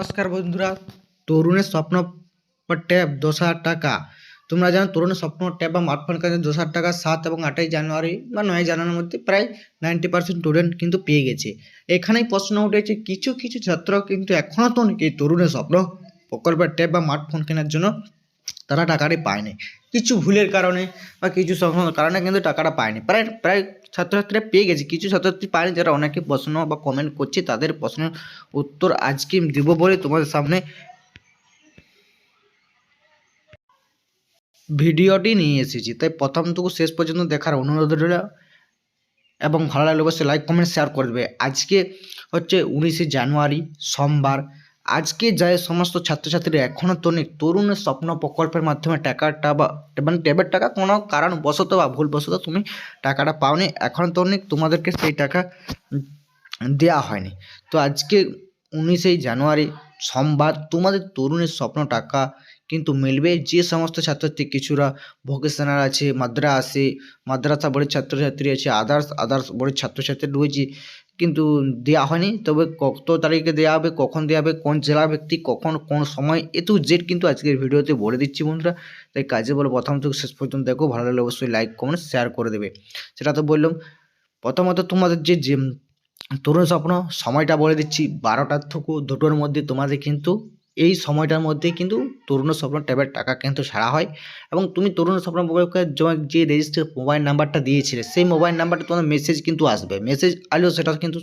নমস্কার বন্ধুরা, তরুণের স্বপ্ন ট্যাব দশ হাজার টাকা। তোমরা জানো তরুণের স্বপ্ন ট্যাব বা স্মার্টফোন কাজে দশ হাজার টাকা সাত এবং আটই জানুয়ারি বা নয় জানুয়ারির মধ্যে প্রায় নাইনটি পার্সেন্ট স্টুডেন্ট কিন্তু পেয়ে গেছে। এখানেই প্রশ্ন উঠেছে, কিছু কিছু ছাত্র কিন্তু এখনও তো এই তরুণের স্বপ্ন প্রকল্পের ট্যাব বা স্মার্টফোন কেনার জন্য তারা টাকাটি পায়নি। কিছু ভুলের কারণে বা কিছু কারণে কিন্তু টাকাটা পায়নি। প্রায় প্রায় ছাত্রছাত্রীরা পেয়ে গেছে। কিছু ছাত্রছাত্রী পায়নি যারা অনেকে প্রশ্ন বা কমেন্ট করছে, তাদের প্রশ্নের উত্তর আজকে দেবো বলে তোমাদের সামনে ভিডিওটি নিয়ে এসেছি। তাই প্রথম থেকে শেষ পর্যন্ত দেখার অনুরোধ রইল এবং ভালো লাগলে অবশ্যই লাইক কমেন্ট শেয়ার করে দেবে আজকে হচ্ছে উনিশে জানুয়ারি, সোমবার। আজকে যায় সমস্ত ছাত্রছাত্রীরা এখনও তরুণ তরুণের স্বপ্ন প্রকল্পের মাধ্যমে টাকাটা বা মানে ট্যাবের টাকা কোনো কারণবশত বা ভুলবশত তুমি টাকাটা পাওনি এখনও তনিক তোমাদেরকে সেই টাকা দেয়া হয়নি। তো আজকে উনিশেই জানুয়ারি, সোমবার তোমাদের তরুণের স্বপ্ন টাকা। কিন্তু মিলবে যে সমস্ত ছাত্রছাত্রী, কিছুরা ভোকেশনাল আছে মাদ্রা আছে মাদ্রাসা বোর্ডের ছাত্রছাত্রী আছে আদার্স আদার্স বোর্ডের ছাত্রছাত্রী রয়েছে। কিন্তু দেওয়া হয়নি, তবে কত তারিখে দেওয়া হবে, কখন দেওয়া হবে, কোন জেলা ব্যক্তি কখন, কোন সময়, এ টু জেড কিন্তু আজকের ভিডিওতে বলে দিচ্ছি বন্ধুরা। তাই কাজে বলে, প্রথম থেকে শেষ পর্যন্ত দেখো, ভালো লাগলে অবশ্যই লাইক কমেন্ট শেয়ার করে দেবে। সেটা তো বললাম, প্রথমত তোমাদের যে যে তরুণ স্বপ্ন, সময়টা বলে দিচ্ছি, বারোটার থেকে দুটোর মধ্যে তোমাদের কিন্তু, এই সময়টার মধ্যে কিন্তু তরুণ স্বপ্ন ট্যাবের টাকা কিন্তু ছাড়া হয়। এবং তুমি তরুণ স্বপ্ন যে রেজিস্টার মোবাইল নাম্বারটা দিয়েছিলে, সেই মোবাইল নাম্বারটা তোমার মেসেজ কিন্তু আসবে। মেসেজ আসলেও সেটা কিন্তু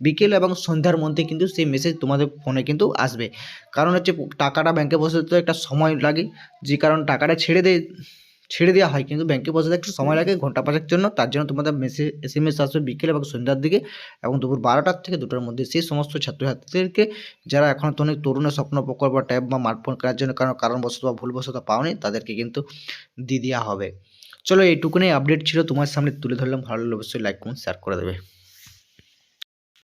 বিকেল এবং সন্ধ্যার মধ্যে কিন্তু সেই মেসেজ তোমাদের ফোনে কিন্তু আসবে। কারণ হচ্ছে টাকাটা ব্যাংকে বসে তো একটা সময় লাগে, যে কারণ টাকাটা ছেড়ে দেয় ছেড়ে দেওয়া হয়। কিন্তু ব্যাংকে বসে একটু সময় লাগে ঘণ্টা পাঁচের জন্য। তার জন্য তোমাদের মেসেজ এস এম এস আসবে বিকেল এবং সন্ধ্যার দিকে এবং দুপুর বারোটার থেকে দুটোর মধ্যে। সেই সমস্ত ছাত্রছাত্রীদেরকে যারা এখন তো অনেক তরুণের স্বপ্ন প্রকল্প ট্যাব বা স্মার্টফোন কেনার জন্য কারণ কারণবশত বা ভুলবশত পাওনি তাদেরকে কিন্তু দিয়ে দেওয়া হবে। চলো এইটুকুনি আপডেট ছিল। তোমার সামনে তুলে ধরলাম। ভালো লাগলে অবশ্যই লাইক কমেন্ট শেয়ার করে দেবে।